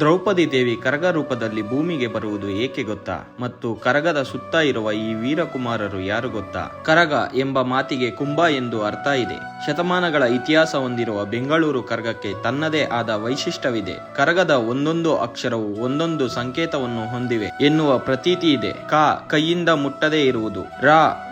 ದ್ರೌಪದಿ ದೇವಿ ಕರಗ ರೂಪದಲ್ಲಿ ಭೂಮಿಗೆ ಬರುವುದು ಏಕೆ ಗೊತ್ತಾ? ಮತ್ತು ಕರಗದ ಸುತ್ತ ಇರುವ ಈ ವೀರಕುಮಾರರು ಯಾರು ಗೊತ್ತಾ? ಕರಗ ಎಂಬ ಮಾತಿಗೆ ಕುಂಭ ಎಂದು ಅರ್ಥ ಇದೆ. ಶತಮಾನಗಳ ಇತಿಹಾಸ ಹೊಂದಿರುವ ಬೆಂಗಳೂರು ಕರಗಕ್ಕೆ ತನ್ನದೇ ಆದ ವೈಶಿಷ್ಟ್ಯವಿದೆ. ಕರಗದ ಒಂದೊಂದು ಅಕ್ಷರವು ಒಂದೊಂದು ಸಂಕೇತವನ್ನು ಹೊಂದಿವೆ ಎನ್ನುವ ಪ್ರತೀತಿ ಇದೆ. ಕ ಕೈಯಿಂದ ಮುಟ್ಟದೇ ಇರುವುದು, ರ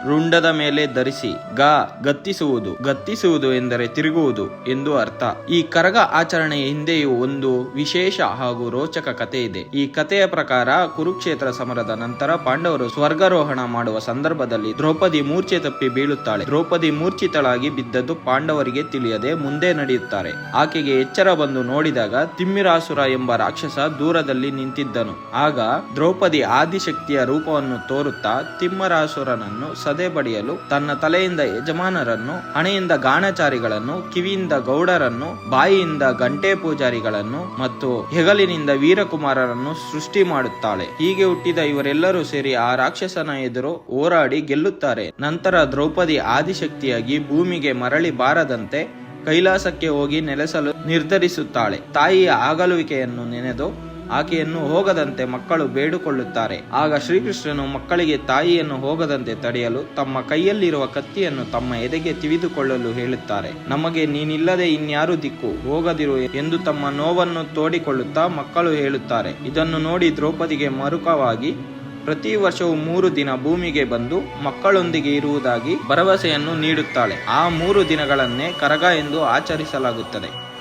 ರುಂಡದ ಮೇಲೆ ಧರಿಸಿ, ಗ ಗತ್ತಿಸುವುದು ಗತ್ತಿಸುವುದು ಎಂದರೆ ತಿರುಗುವುದು ಎಂದು ಅರ್ಥ. ಈ ಕರಗ ಆಚರಣೆಯ ಹಿಂದೆಯೂ ಒಂದು ವಿಶೇಷ ಹಾಗೂ ರೋಚಕ ಕಥೆ ಇದೆ. ಈ ಕಥೆಯ ಪ್ರಕಾರ ಕುರುಕ್ಷೇತ್ರ ಸಮರದ ನಂತರ ಪಾಂಡವರು ಸ್ವರ್ಗಾರೋಹಣ ಮಾಡುವ ಸಂದರ್ಭದಲ್ಲಿ ದ್ರೌಪದಿ ಮೂರ್ಛೆ ತಪ್ಪಿ ಬೀಳುತ್ತಾಳೆ. ದ್ರೌಪದಿ ಮೂರ್ಛಿತಳಾಗಿ ಬಿದ್ದದ್ದು ಪಾಂಡವರಿಗೆ ತಿಳಿಯದೆ ಮುಂದೆ ನಡೆಯುತ್ತಾರೆ. ಆಕೆಗೆ ಎಚ್ಚರ ಬಂದು ನೋಡಿದಾಗ ತಿಮ್ಮಿರಾಸುರ ಎಂಬ ರಾಕ್ಷಸ ದೂರದಲ್ಲಿ ನಿಂತಿದ್ದನು. ಆಗ ದ್ರೌಪದಿ ಆದಿಶಕ್ತಿಯ ರೂಪವನ್ನು ತೋರುತ್ತಾ ತಿಮ್ಮರಾಸುರನನ್ನು ಸದೆ ಬಡಿಯಲು ತನ್ನ ತಲೆಯಿಂದ ಯಜಮಾನರನ್ನು, ಹಣೆಯಿಂದ ಗಾಣಚಾರಿಗಳನ್ನು, ಕಿವಿಯಿಂದ ಗೌಡರನ್ನು, ಬಾಯಿಯಿಂದ ಗಂಟೆ ಪೂಜಾರಿಗಳನ್ನು ಮತ್ತು ಹೆಗಲಿನಿಂದ ವೀರಕುಮಾರರನ್ನು ಸೃಷ್ಟಿ ಮಾಡುತ್ತಾಳೆ. ಹೀಗೆ ಹುಟ್ಟಿದ ಇವರೆಲ್ಲರೂ ಸೇರಿ ಆ ರಾಕ್ಷಸನ ಎದುರು ಹೋರಾಡಿ ಗೆಲ್ಲುತ್ತಾರೆ. ನಂತರ ದ್ರೌಪದಿ ಆದಿಶಕ್ತಿಯಾಗಿ ಭೂಮಿಗೆ ಮರಳಿ ಬಾರದಂತೆ ಕೈಲಾಸಕ್ಕೆ ಹೋಗಿ ನೆಲೆಸಲು ನಿರ್ಧರಿಸುತ್ತಾಳೆ. ತಾಯಿಯ ಆಗಲುವಿಕೆಯನ್ನು ನೆನೆದು ಆಕೆಯನ್ನು ಹೋಗದಂತೆ ಮಕ್ಕಳು ಬೇಡಿಕೊಳ್ಳುತ್ತಾರೆ. ಆಗ ಶ್ರೀಕೃಷ್ಣನು ಮಕ್ಕಳಿಗೆ ತಾಯಿಯನ್ನು ಹೋಗದಂತೆ ತಡೆಯಲು ತಮ್ಮ ಕೈಯಲ್ಲಿರುವ ಕತ್ತಿಯನ್ನು ತಮ್ಮ ಎದೆಗೆ ತಿವಿದುಕೊಳ್ಳಲು ಹೇಳುತ್ತಾರೆ. ನಮಗೆ ನೀನಿಲ್ಲದೆ ಇನ್ಯಾರು ದಿಕ್ಕು ಹೋಗದಿರು ಎಂದು ತಮ್ಮ ನೋವನ್ನು ತೋಡಿಕೊಳ್ಳುತ್ತಾ ಮಕ್ಕಳು ಹೇಳುತ್ತಾರೆ. ಇದನ್ನು ನೋಡಿ ದ್ರೌಪದಿಗೆ ಮರುಕವಾಗಿ ಪ್ರತಿ ವರ್ಷವೂ ಮೂರು ದಿನ ಭೂಮಿಗೆ ಬಂದು ಮಕ್ಕಳೊಂದಿಗೆ ಇರುವುದಾಗಿ ಭರವಸೆಯನ್ನು ನೀಡುತ್ತಾಳೆ. ಆ ಮೂರು ದಿನಗಳನ್ನೇ ಕರಗ ಎಂದು ಆಚರಿಸಲಾಗುತ್ತದೆ.